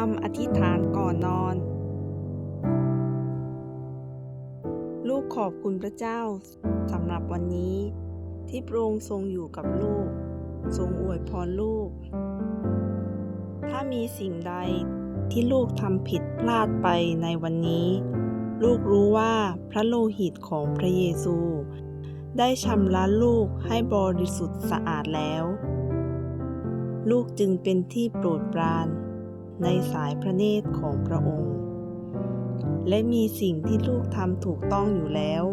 คำอธิษฐานก่อนนอน ลูกขอบคุณพระเจ้าสำหรับวันนี้ ที่พระองค์ทรงอยู่กับลูก ทรงอวยพรลูก ถ้ามีสิ่งใดที่ลูกทำผิดพลาดไปในวันนี้ ลูกรู้ว่าพระโลหิตของพระเยซู ได้ชำระลูกให้บริสุทธิ์สะอาดแล้ว ลูกจึงเป็นที่โปรดปราน ในสายพระเนตรของพระองค์ และมีสิ่งที่ลูกทำถูกต้องอยู่แล้ว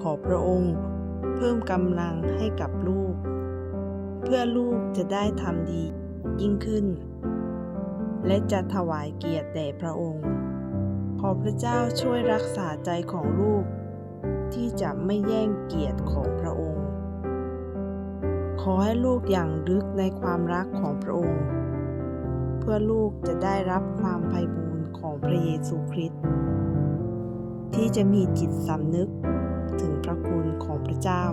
ขอพระองค์เพิ่มกำลังให้กับลูก เพื่อลูกจะได้ทำดียิ่งขึ้น และจะถวายเกียรติแด่พระองค์ ขอพระเจ้าช่วยรักษาใจของลูก ที่จะไม่แย่งเกียรติของพระองค์ ขอให้ลูกอย่างลึกในความรักของพระองค์ เพื่อลูกจะได้รับความไพบูรณ์ของพระเยซูคริสต์ที่จะมีจิตสำนึกถึงพระคุณของพระเจ้า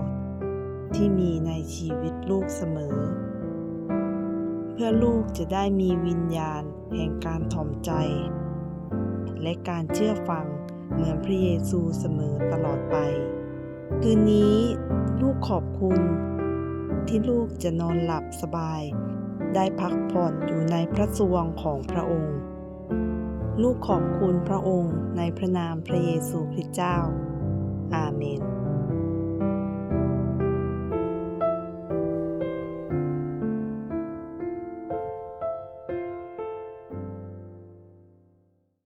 ที่มีในชีวิตลูกเสมอ เพื่อลูกจะได้มีวิญญาณแห่งการถ่อมใจ และการเชื่อฟังเหมือนพระเยซูเสมอตลอดไป คืนนี้ลูกขอบคุณที่ลูกจะนอนหลับสบาย ได้พักผ่อนอยู่ในพระสวงของพระองค์ ลูกขอบคุณพระองค์ในพระนามพระเยซูคริสต์เจ้า อาเมน